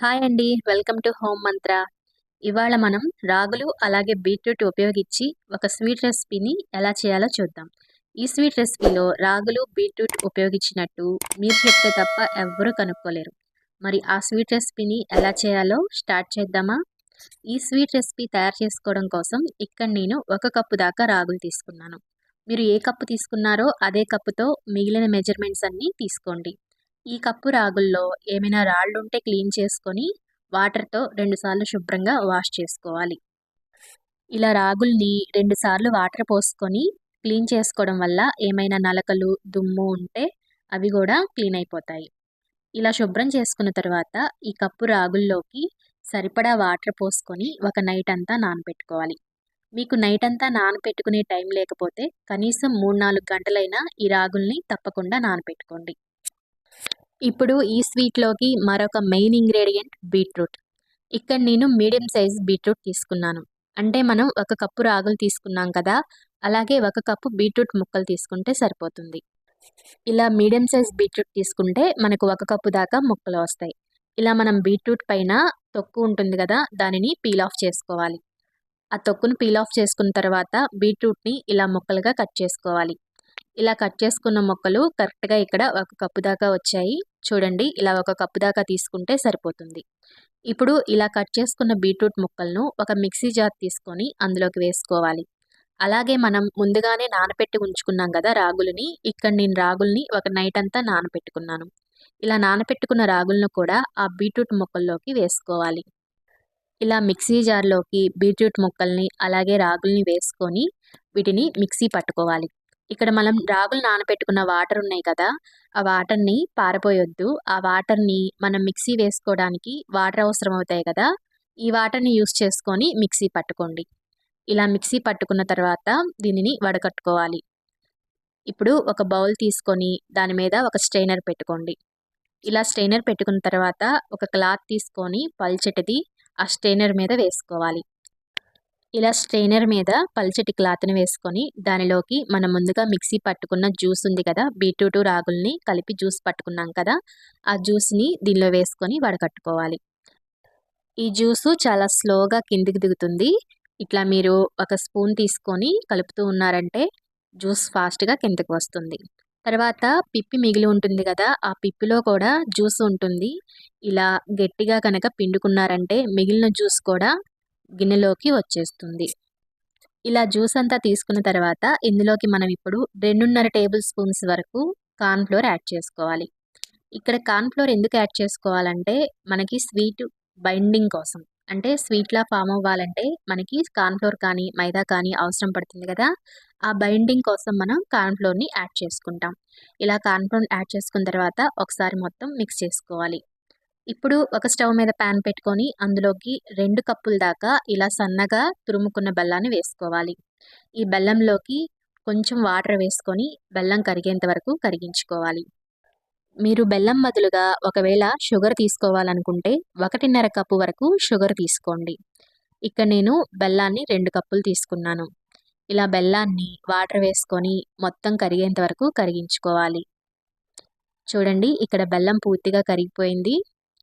Hi అండి. Welcome to home మంత్ర. ఇవాళ మనం రాగులు అలాగే బీట్రూట్ ఉపయోగించి ఒక స్వీట్ రెసిపీని ఎలా చేయాలో చూద్దాం. ఈ స్వీట్ రెసిపీలో రాగులు బీట్రూట్ ఉపయోగించినట్టు మీరు చెప్తే తప్ప ఎవ్వరూ కనుక్కోలేరు. మరి ఆ స్వీట్ రెసిపీని ఎలా చేయాలో స్టార్ట్ చేద్దామా? ఈ స్వీట్ రెసిపీ తయారు చేసుకోవడం కోసం ఇక్కడ నేను ఒక కప్పు దాకా రాగులు తీసుకున్నాను. మీరు ఏ కప్పు తీసుకున్నారో అదే కప్పుతో మిగిలిన మెజర్మెంట్స్ అన్నీ తీసుకోండి. ఈ కప్పు రాగుల్లో ఏమైనా రాళ్ళు ఉంటే క్లీన్ చేసుకొని వాటర్తో రెండుసార్లు శుభ్రంగా వాష్ చేసుకోవాలి. ఇలా రాగుల్ని రెండుసార్లు వాటర్ పోసుకొని క్లీన్ చేసుకోవడం వల్ల ఏమైనా నలకలు దుమ్ము ఉంటే అవి కూడా క్లీన్ అయిపోతాయి. ఇలా శుభ్రం చేసుకున్న తర్వాత ఈ కప్పు రాగుల్లోకి సరిపడా వాటర్ పోసుకొని ఒక నైట్ అంతా నానబెట్టుకోవాలి మీకు నైట్ అంతా నానబెట్టుకునే టైం లేకపోతే కనీసం మూడు నాలుగు గంటలైనా ఈ రాగుల్ని తప్పకుండా నానబెట్టుకోండి ఇప్పుడు ఈ స్వీట్లోకి మరొక మెయిన్ ఇంగ్రీడియంట్ బీట్రూట్. ఇక్కడ నేను మీడియం సైజ్ బీట్రూట్ తీసుకున్నాను. అంటే మనం ఒక కప్పు రాగులు తీసుకున్నాం కదా అలాగే ఒక కప్పు బీట్రూట్ ముక్కలు తీసుకుంటే సరిపోతుంది. ఇలా మీడియం సైజ్ బీట్రూట్ తీసుకుంటే మనకు ఒక కప్పు దాకా ముక్కలు వస్తాయి. ఇలా మనం బీట్రూట్ పైన తొక్కు ఉంటుంది కదా దానిని పీల్ ఆఫ్ చేసుకోవాలి. ఆ తొక్కును పీల్ ఆఫ్ చేసుకున్న తర్వాత బీట్రూట్ని ఇలా ముక్కలుగా కట్ చేసుకోవాలి. ఇలా కట్ చేసుకున్న మొక్కలు కరెక్ట్గా ఇక్కడ ఒక కప్పు దాకా వచ్చాయి. చూడండి ఇలా ఒక కప్పు దాకా తీసుకుంటే సరిపోతుంది. ఇప్పుడు ఇలా కట్ చేసుకున్న బీట్రూట్ ముక్కలను ఒక మిక్సీ జార్ తీసుకొని అందులోకి వేసుకోవాలి. అలాగే మనం ముందుగానే నానపెట్టి ఉంచుకున్నాం కదా రాగులని ఇక్కడ నేను రాగుల్ని ఒక నైట్ అంతా నానపెట్టుకున్నాను. ఇలా నానపెట్టుకున్న రాగులను కూడా ఆ బీట్రూట్ ముక్కల్లోకి వేసుకోవాలి. ఇలా మిక్సీ జార్లోకి బీట్రూట్ ముక్కల్ని అలాగే రాగుల్ని వేసుకొని వీటిని మిక్సీ పట్టుకోవాలి. ఇక్కడ మనం రాగులు నానబెట్టుకున్న వాటర్ ఉన్నాయి కదా ఆ వాటర్ని పారపోయొద్దు ఆ వాటర్ని మనం మిక్సీ వేసుకోవడానికి వాటర్ అవసరం అవుతాయి కదా ఈ వాటర్ని యూస్ చేసుకొని మిక్సీ పట్టుకోండి. ఇలా మిక్సీ పట్టుకున్న తర్వాత దీనిని వడకట్టుకోవాలి. ఇప్పుడు ఒక బౌల్ తీసుకొని దాని మీద ఒక స్ట్రైనర్ పెట్టుకోండి. ఇలా స్ట్రైనర్ పెట్టుకున్న తర్వాత ఒక క్లాత్ తీసుకొని పల్చటిది ఆ స్ట్రైనర్ మీద వేసుకోవాలి. ఇలా స్ట్రైనర్ మీద పల్చటి క్లాత్ని వేసుకొని దానిలోకి మనం ముందుగా మిక్సీ పట్టుకున్న జ్యూస్ ఉంది కదా బీట్రూట్ రాగుల్ని కలిపి జ్యూస్ పట్టుకున్నాం కదా ఆ జ్యూస్ని దీనిలో వేసుకొని వడకట్టుకోవాలి. ఈ జ్యూసు చాలా స్లోగా కిందికి దిగుతుంది. ఇట్లా మీరు ఒక స్పూన్ తీసుకొని కలుపుతూ ఉన్నారంటే జ్యూస్ ఫాస్ట్గా కిందకి వస్తుంది. తర్వాత పిప్పి మిగిలి ఉంటుంది కదా ఆ పిప్పిలో కూడా జ్యూస్ ఉంటుంది. ఇలా గట్టిగా కనుక పిండుకున్నారంటే మిగిలిన జ్యూస్ కూడా గిన్నెలోకి వచ్చేస్తుంది. ఇలా జ్యూస్ అంతా తీసుకున్న తర్వాత ఇందులోకి మనం ఇప్పుడు రెండున్నర టేబుల్ స్పూన్స్ వరకు కార్న్ఫ్లోర్ యాడ్ చేసుకోవాలి. ఇక్కడ కార్న్ఫ్లోర్ ఎందుకు యాడ్ చేసుకోవాలంటే మనకి స్వీట్ బైండింగ్ కోసం. అంటే స్వీట్లా ఫామ్ అవ్వాలంటే మనకి కార్న్ఫ్లోర్ కానీ మైదా కానీ అవసరం పడుతుంది కదా. ఆ బైండింగ్ కోసం మనం కార్న్ఫ్లోర్ని యాడ్ చేసుకుంటాం. ఇలా కార్న్ఫ్లోర్ యాడ్ చేసుకున్న తర్వాత ఒకసారి మొత్తం మిక్స్ చేసుకోవాలి. ఇప్పుడు ఒక స్టవ్ మీద ప్యాన్ పెట్టుకొని అందులోకి రెండు కప్పుల దాకా ఇలా సన్నగా తురుముకున్న బెల్లాన్ని వేసుకోవాలి. ఈ బెల్లంలోకి కొంచెం వాటర్ వేసుకొని బెల్లం కరిగేంత వరకు కరిగించుకోవాలి. మీరు బెల్లం బదులుగా ఒకవేళ షుగర్ తీసుకోవాలనుకుంటే ఒకటిన్నర కప్పు వరకు షుగర్ తీసుకోండి. ఇక్కడ నేను బెల్లాన్ని రెండు కప్పులు తీసుకున్నాను. ఇలా బెల్లాన్ని వాటర్ వేసుకొని మొత్తం కరిగేంత వరకు కరిగించుకోవాలి. చూడండి ఇక్కడ బెల్లం పూర్తిగా కరిగిపోయింది.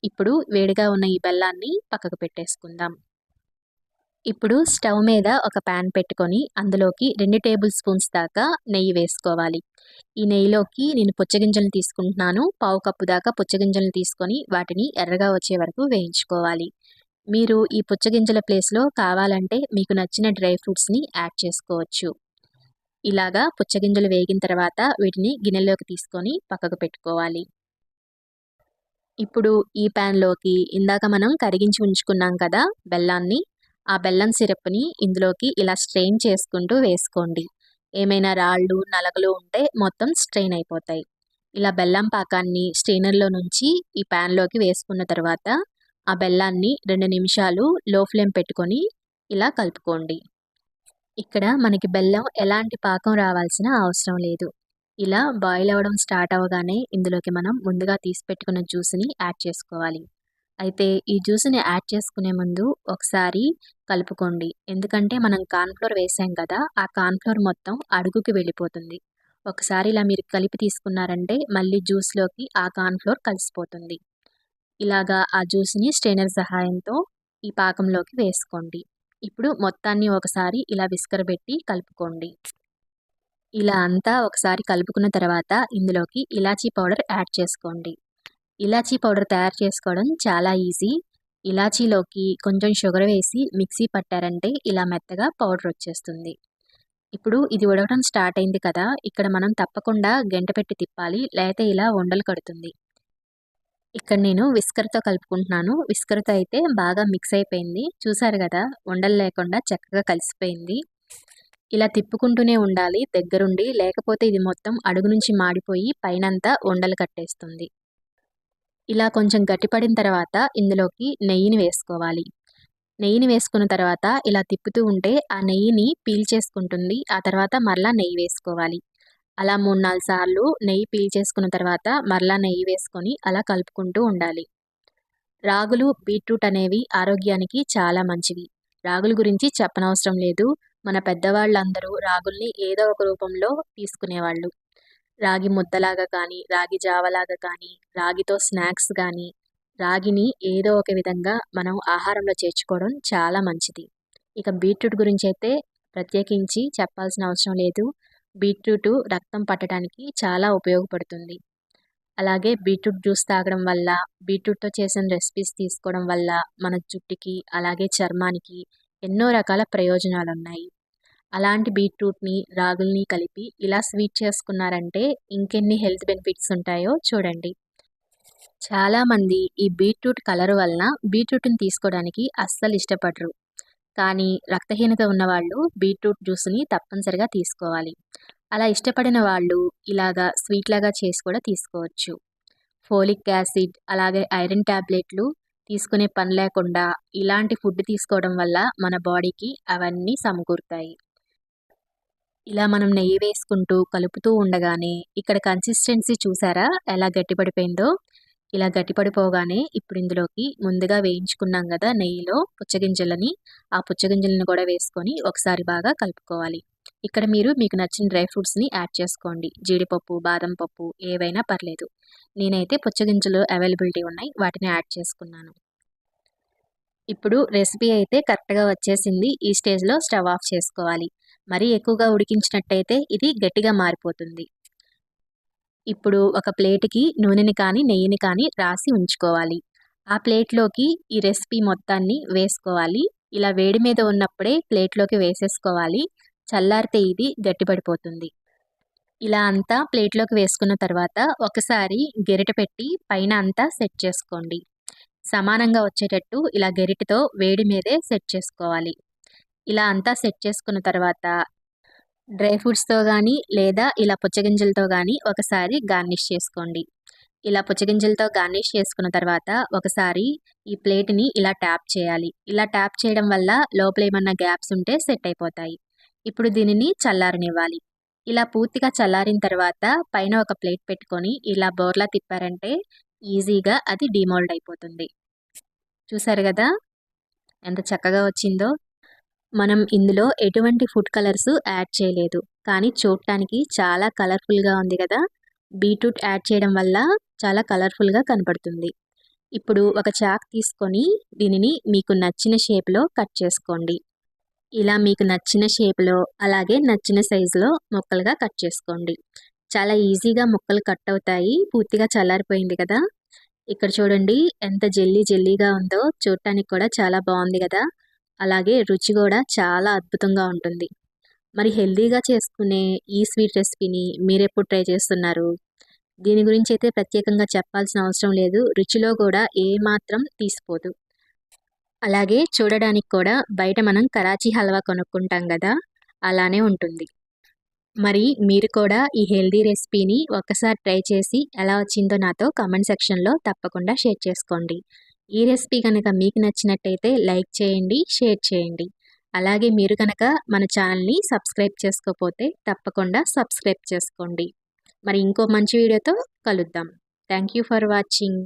ఇప్పుడు వేడిగా ఉన్న ఈ బెల్లాన్ని పక్కకు పెట్టేసుకుందాం. ఇప్పుడు స్టవ్ మీద ఒక ప్యాన్ పెట్టుకొని అందులోకి రెండు టేబుల్ స్పూన్స్ దాకా నెయ్యి వేసుకోవాలి. ఈ నెయ్యిలోకి నేను పుచ్చగింజలను తీసుకుంటున్నాను. పావు కప్పు దాకా పుచ్చగింజలను తీసుకొని వాటిని ఎర్రగా వచ్చే వరకు వేయించుకోవాలి. మీరు ఈ పుచ్చగింజల ప్లేస్లో కావాలంటే మీకు నచ్చిన డ్రై ఫ్రూట్స్ని యాడ్ చేసుకోవచ్చు. ఇలాగా పుచ్చగింజలు వేగిన తర్వాత వీటిని గిన్నెలోకి తీసుకొని పక్కకు పెట్టుకోవాలి. ఇప్పుడు ఈ ప్యాన్లోకి ఇందాక మనం కరిగించి ఉంచుకున్నాం కదా బెల్లాన్ని ఆ బెల్లం సిరప్ని ఇందులోకి ఇలా స్ట్రెయిన్ చేసుకుంటూ వేసుకోండి. ఏమైనా రాళ్ళు నలగలు ఉంటే మొత్తం స్ట్రెయిన్ అయిపోతాయి. ఇలా బెల్లం పాకాన్ని స్ట్రెయినర్లో నుంచి ఈ ప్యాన్లోకి వేసుకున్న తర్వాత ఆ బెల్లాన్ని రెండు నిమిషాలు లో ఫ్లేమ్ పెట్టుకొని ఇలా కలుపుకోండి. ఇక్కడ మనకి బెల్లం ఎలాంటి పాకం రావాల్సిన అవసరం లేదు. ఇలా బాయిల్ అవ్వడం స్టార్ట్ అవ్వగానే ఇందులోకి మనం ముందుగా తీసి పెట్టుకున్న జ్యూస్ని యాడ్ చేసుకోవాలి. అయితే ఈ జ్యూస్ని యాడ్ చేసుకునే ముందు ఒకసారి కలుపుకోండి. ఎందుకంటే మనం కార్న్ఫ్లోర్ వేసాం కదా ఆ కార్న్ఫ్లోర్ మొత్తం అడుగుకి వెళ్ళిపోతుంది. ఒకసారి ఇలా మీరు కలిపి తీసుకున్నారంటే మళ్ళీ జ్యూస్లోకి ఆ కార్న్ఫ్లోర్ కలిసిపోతుంది. ఇలాగా ఆ జ్యూస్ని స్ట్రైనర్ సహాయంతో ఈ పాకంలోకి వేసుకోండి. ఇప్పుడు మొత్తాన్ని ఒకసారి ఇలా విస్కరబెట్టి కలుపుకోండి. ఇలా అంతా ఒకసారి కలుపుకున్న తర్వాత ఇందులోకి ఇలాచీ పౌడర్ యాడ్ చేసుకోండి. ఇలాచీ పౌడర్ తయారు చేసుకోవడం చాలా ఈజీ. ఇలాచీలోకి కొంచెం షుగర్ వేసి మిక్సీ పట్టారంటే ఇలా మెత్తగా పౌడర్ వచ్చేస్తుంది. ఇప్పుడు ఇది ఉడకడం స్టార్ట్ అయింది కదా ఇక్కడ మనం తప్పకుండా గంట పెట్టి తిప్పాలి లేకపోతే ఇలా ఉండలు కడుతుంది. ఇక్కడ నేను విస్కర్తో కలుపుకుంటున్నాను. విస్కర్తో అయితే బాగా మిక్స్ అయిపోయింది. చూసారు కదా ఉండలు లేకుండా చక్కగా కలిసిపోయింది. ఇలా తిప్పుకుంటూనే ఉండాలి దగ్గరుండి. లేకపోతే ఇది మొత్తం అడుగు నుంచి మాడిపోయి పైనంతా ఉండలు కట్టేస్తుంది. ఇలా కొంచెం గట్టిపడిన తర్వాత ఇందులోకి నెయ్యిని వేసుకోవాలి. నెయ్యిని వేసుకున్న తర్వాత ఇలా తిప్పుతూ ఉంటే ఆ నెయ్యిని పీల్చేసుకుంటుంది ఆ తర్వాత మరలా నెయ్యి వేసుకోవాలి. అలా మూడు నాలుగు సార్లు నెయ్యి పీల్చేసుకున్న తర్వాత మరలా నెయ్యి వేసుకొని అలా కలుపుకుంటూ ఉండాలి. రాగులు బీట్రూట్ అనేవి ఆరోగ్యానికి చాలా మంచివి. రాగుల గురించి చెప్పనవసరం లేదు. మన పెద్దవాళ్ళందరూ రాగుల్ని ఏదో ఒక రూపంలో తీసుకునేవాళ్ళు. రాగి ముద్దలాగా కానీ రాగి జావలాగా కానీ రాగితో స్నాక్స్ కానీ రాగిని ఏదో ఒక విధంగా మనం ఆహారంలో చేర్చుకోవడం చాలా మంచిది. ఇక బీట్రూట్ గురించి అయితే ప్రత్యేకించి చెప్పాల్సిన అవసరం లేదు. బీట్రూట్ రక్తం పట్టడానికి చాలా ఉపయోగపడుతుంది. అలాగే బీట్రూట్ జ్యూస్ తాగడం వల్ల బీట్రూట్తో చేసిన రెసిపీస్ తీసుకోవడం వల్ల మన జుట్టుకి అలాగే చర్మానికి ఎన్నో రకాల ప్రయోజనాలు ఉన్నాయి అలాంటి బీట్రూట్ని రాగుల్ని కలిపి ఇలా స్వీట్ చేసుకున్నారంటే ఇంకెన్ని హెల్త్ బెనిఫిట్స్ ఉంటాయో చూడండి. చాలామంది ఈ బీట్రూట్ కలర్ వలన బీట్రూట్ని తీసుకోవడానికి అస్సలు ఇష్టపడరు. కానీ రక్తహీనత ఉన్నవాళ్ళు బీట్రూట్ జ్యూస్ని తప్పనిసరిగా తీసుకోవాలి. అలా ఇష్టపడిన వాళ్ళు ఇలాగా స్వీట్ లాగా చేసి కూడా తీసుకోవచ్చు. ఫోలిక్ యాసిడ్ అలాగే ఐరన్ ట్యాబ్లెట్లు తీసుకునే పని లేకుండా ఇలాంటి ఫుడ్ తీసుకోవడం వల్ల మన బాడీకి అవన్నీ సమకూరుతాయి. ఇలా మనం నెయ్యి వేసుకుంటూ కలుపుతూ ఉండగానే ఇక్కడ కన్సిస్టెన్సీ చూసారా? ఎలా గట్టిపడిపోయిందో? ఇలా గట్టిపడిపోగానే ఇప్పుడు ఇందులోకి ముందుగా వేయించుకున్నాం కదా నెయ్యిలో పుచ్చగింజలని. ఆ పుచ్చగింజలను కూడా వేసుకొని ఒకసారి బాగా కలుపుకోవాలి. ఇక్కడ మీరు మీకు నచ్చిన డ్రై ఫ్రూట్స్ని యాడ్ చేసుకోండి. జీడిపప్పు బాదం పప్పు ఏవైనా పర్లేదు. నేనైతే పుచ్చగింజలు అవైలబిలిటీ ఉన్నాయి. వాటిని యాడ్ చేసుకున్నాను. ఇప్పుడు రెసిపీ అయితే కరెక్ట్గా వచ్చేసింది. ఈ స్టేజ్లో స్టవ్ ఆఫ్ చేసుకోవాలి. మరీ ఎక్కువగా ఉడికించినట్టయితే ఇది గట్టిగా మారిపోతుంది. ఇప్పుడు ఒక ప్లేట్కి నూనెని కానీ నెయ్యిని కానీ రాసి ఉంచుకోవాలి. ఆ ప్లేట్లోకి ఈ రెసిపీ మొత్తాన్ని వేసుకోవాలి. ఇలా వేడి మీద ఉన్నప్పుడే ప్లేట్లోకి వేసేసుకోవాలి. చల్లారితే ఇది గట్టిపడిపోతుంది. ఇలా అంతా ప్లేట్లోకి వేసుకున్న తర్వాత ఒకసారి గెరిట పెట్టి పైన అంతా సెట్ చేసుకోండి. సమానంగా వచ్చేటట్టు ఇలా గెరిటితో వేడి మీదే సెట్ చేసుకోవాలి. ఇలా అంతా సెట్ చేసుకున్న తర్వాత డ్రై ఫ్రూట్స్తో కానీ లేదా ఇలా పుచ్చగింజలతో కానీ ఒకసారి గార్నిష్ చేసుకోండి. ఇలా పుచ్చగింజలతో గార్నిష్ చేసుకున్న తర్వాత ఒకసారి ఈ ప్లేట్ని ఇలా ట్యాప్ చేయాలి. ఇలా ట్యాప్ చేయడం వల్ల లోపల ఏమన్నా గ్యాప్స్ ఉంటే సెట్ అయిపోతాయి. ఇప్పుడు దీనిని చల్లారనివ్వాలి. ఇలా పూర్తిగా చల్లారిన తర్వాత పైన ఒక ప్లేట్ పెట్టుకొని ఇలా బోర్లా తిప్పారంటే ఈజీగా అది డిమోల్డ్ అయిపోతుంది. చూసారు కదా? ఎంత చక్కగా వచ్చిందో. మనం ఇందులో ఎటువంటి ఫుడ్ కలర్స్ యాడ్ చేయలేదు. కానీ చూడటానికి చాలా కలర్ఫుల్గా ఉంది కదా? బీట్రూట్ యాడ్ చేయడం వల్ల చాలా కలర్ఫుల్గా కనపడుతుంది. ఇప్పుడు ఒక చాక్ తీసుకొని దీనిని మీకు నచ్చిన షేప్లో కట్ చేసుకోండి. ఇలా మీకు నచ్చిన షేప్లో అలాగే నచ్చిన సైజులో ముక్కలుగా కట్ చేసుకోండి. చాలా ఈజీగా ముక్కలు కట్ అవుతాయి. పూర్తిగా చల్లారిపోయింది కదా? ఇక్కడ చూడండి ఎంత జెల్లీ జెల్లీగా ఉందో చూడటానికి కూడా చాలా బాగుంది కదా? అలాగే రుచి కూడా చాలా అద్భుతంగా ఉంటుంది. మరి హెల్దీగా చేసుకునే ఈ స్వీట్ రెసిపీని మీరెప్పుడు ట్రై చేస్తున్నారు? దీని గురించి అయితే ప్రత్యేకంగా చెప్పాల్సిన అవసరం లేదు. రుచిలో కూడా ఏమాత్రం తీసిపోదు. అలాగే చూడడానికి కూడా బయట మనం కరాచీ హల్వా కొనుక్కుంటాం కదా అలానే ఉంటుంది. మరి మీరు కూడా ఈ హెల్దీ రెసిపీని ఒకసారి ట్రై చేసి ఎలా వచ్చిందో నాతో కమెంట్ సెక్షన్లో తప్పకుండా షేర్ చేసుకోండి. ఈ రెసిపీ కనుక మీకు నచ్చినట్టయితే లైక్ చేయండి షేర్ చేయండి. అలాగే మీరు కనుక మన ఛానల్ని సబ్స్క్రైబ్ చేసుకోకపోతే తప్పకుండా సబ్స్క్రైబ్ చేసుకోండి. మరి ఇంకో మంచి వీడియోతో కలుద్దాం. Thank you for watching.